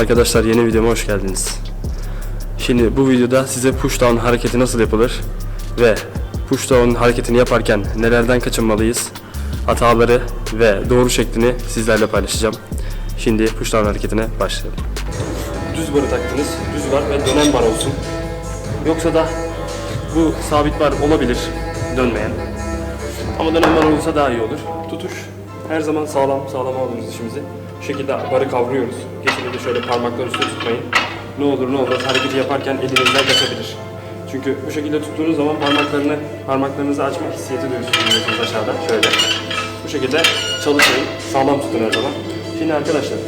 Arkadaşlar yeni videoma hoş geldiniz. Şimdi bu videoda size push down hareketi nasıl yapılır ve push down hareketini yaparken nelerden kaçınmalıyız, hataları ve doğru şeklini sizlerle paylaşacağım. Şimdi push down hareketine başlayalım. Düz barı taktınız, düz bar ve dönen bar olsun. Yoksa da bu sabit bar olabilir, dönmeyen. Ama dönen bar olursa daha iyi olur. Tutuş her zaman sağlam, sağlam alıyoruz işimizi. Bu şekilde barı kavruyoruz. Kesinlikle şöyle parmakları üstüne tutmayın. Ne olur ne olmaz hareketi yaparken elinizden kaçabilir. Çünkü bu şekilde tuttuğunuz zaman parmaklarını, parmaklarınızı açma hissiyatı duyuyorsunuz aşağıda. Şöyle. Bu şekilde çalışmayın. Sağlam tutun her zaman. Şimdi arkadaşlar,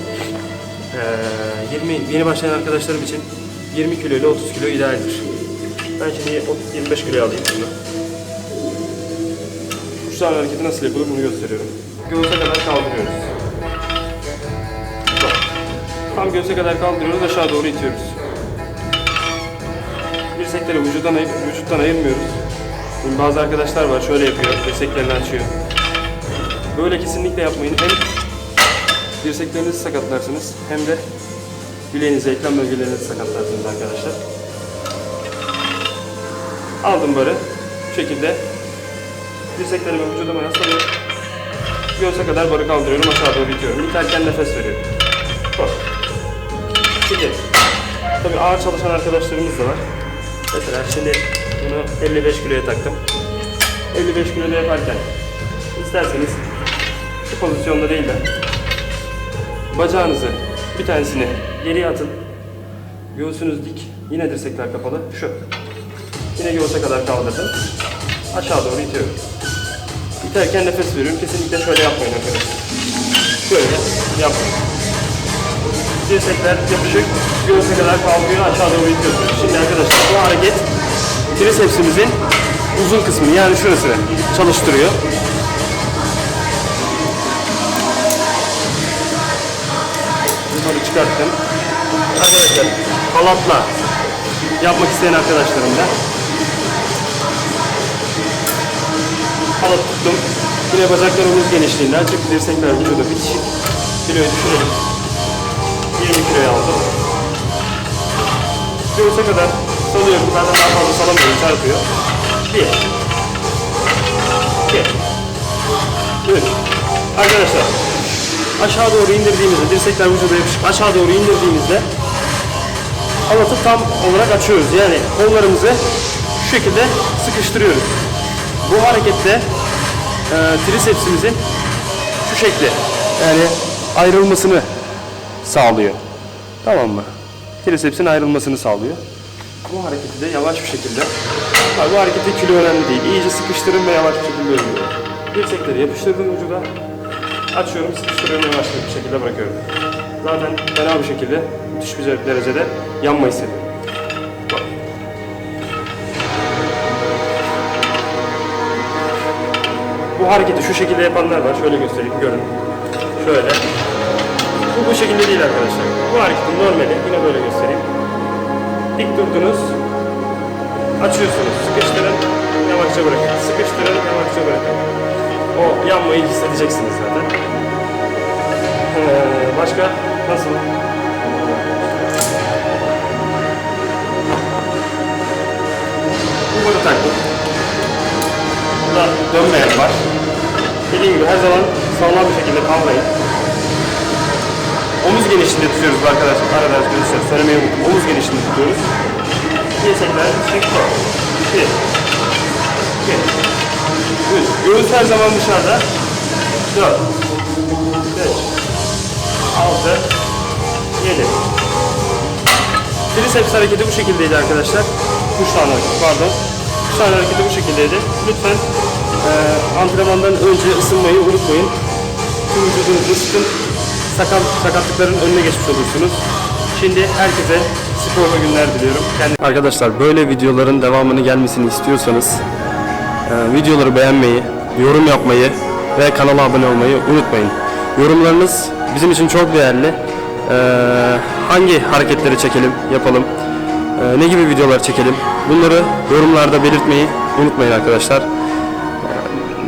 eee, 20 yeni başlayan arkadaşlarım için 20 kilo ile 30 kilo idealdir. Ben şimdi 25 kilo alayım bunu. Üç tane hareketi nasıl yapılır bunu gösteriyorum. Göğüse kadar kaldırıyoruz. Tam göğüse kadar kaldırıyoruz, aşağı doğru itiyoruz. Dirsekleri vücuttan, ayır, vücuttan ayırmıyoruz. Şimdi bazı arkadaşlar var şöyle yapıyor, dirseklerini açıyor. Böyle kesinlikle yapmayın. Hem dirseklerinizi sakatlarsınız hem de bileğinizi, eklem bölgelerinizi sakatlarsınız arkadaşlar. Aldım böyle. Bu şekilde dirseklerimi vücuduma yasladım. Göğse kadar barı kaldırıyorum, aşağı doğru itiyorum. İterken nefes veriyorum. Bak. Şimdi, tabii ağır çalışan arkadaşlarımız da var. Mesela şimdi bunu 55 kiloya taktım. 55 kiloda yaparken isterseniz şu pozisyonda değil de bacağınızı bir tanesini geriye atın. Göğsünüz dik. Yine dirsekler kapalı. Şu. Yine göğse kadar kaldırdım. Aşağı doğru itiyorum. İterken nefes veriyorum. Kesinlikle şöyle yapmayın arkadaşlar. Şöyle yapmayın. Dirsekler yapışık. Göğse kadar kalkıyor. Aşağı doğru itiyorsunuz. Şimdi arkadaşlar bu hareket tricepsimizin uzun kısmını yani şurasını çalıştırıyor. Bunları çıkarttım. Arkadaşlar halatla yapmak isteyen arkadaşlarım da halat tuttum. Yine bacaklar omuz genişliğinde açık dirsekler vücuda bitişik. Kiloyu düşürelim. 20 kiloya aldım. Göğüse kadar salıyorum. Zaten daha fazla salamıyorum. Çarpıyor. 1 2 3 Arkadaşlar aşağı doğru indirdiğimizde dirsekler vücuda yapışık aşağı doğru indirdiğimizde halatı tam olarak açıyoruz. Yani kollarımızı şu şekilde sıkıştırıyoruz. Bu harekette e, tricepsimizin şu şekli yani ayrılmasını sağlıyor. Tamam mı? Tricepsin ayrılmasını sağlıyor. Bu hareketi de yavaş bir şekilde ha, bu harekette kilo önemli değil. İyice sıkıştırın ve yavaş bir şekilde örüyorum. Dirsekleri yapıştırdım vücuda. Açıyorum, sıkıştırıyorum yavaş bir şekilde bırakıyorum. Zaten fena bir şekilde müthiş bir derecede yanma hissediyorum. Bu hareketi şu şekilde yapanlar var. Şöyle göstereyim, görün. Şöyle. Bu bu şekilde değil arkadaşlar. Bu hareketin normali. Yine böyle göstereyim. Dik durdunuz. Açıyorsunuz. Sıkıştırın. Yavaşça bırakın. Sıkıştırın. Yavaşça bırakın. O yanmayı hissedeceksiniz zaten. Ee, başka nasıl? Bu barı taktım. Burada dönmeyen var. Dediğim gibi her zaman sağlam bir şekilde kavrayın. Genişliğinde tutuyoruz arkadaşlar. Arada arkadaşlar söylemeyi unuttum. Omuz genişliğinde tutuyoruz. Dirsekler sıkı. Bir. İki. Üç. Göğüs her zaman dışarıda. Dört. Beş. Altı. Yedi. Triceps hareketi bu şekildeydi arkadaşlar. Üç tane hareket pardon. Üç tane hareketi bu şekildeydi. Lütfen eee antrenmandan önce ısınmayı unutmayın. Tüm vücudunuzu ısıtın. Sakat, sakatlıkların önüne geçmiş olursunuz. Şimdi herkese sporlu günler diliyorum. Arkadaşlar böyle videoların devamını gelmesini istiyorsanız e, videoları beğenmeyi, yorum yapmayı ve kanala abone olmayı unutmayın. Yorumlarınız bizim için çok değerli. E, hangi hareketleri çekelim, yapalım, e, ne gibi videolar çekelim bunları yorumlarda belirtmeyi unutmayın arkadaşlar.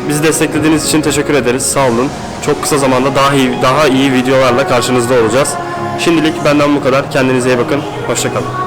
Bizi desteklediğiniz için teşekkür ederiz. Sağ olun. Çok kısa zamanda daha iyi daha iyi videolarla karşınızda olacağız. Şimdilik benden bu kadar. Kendinize iyi bakın. Hoşçakalın.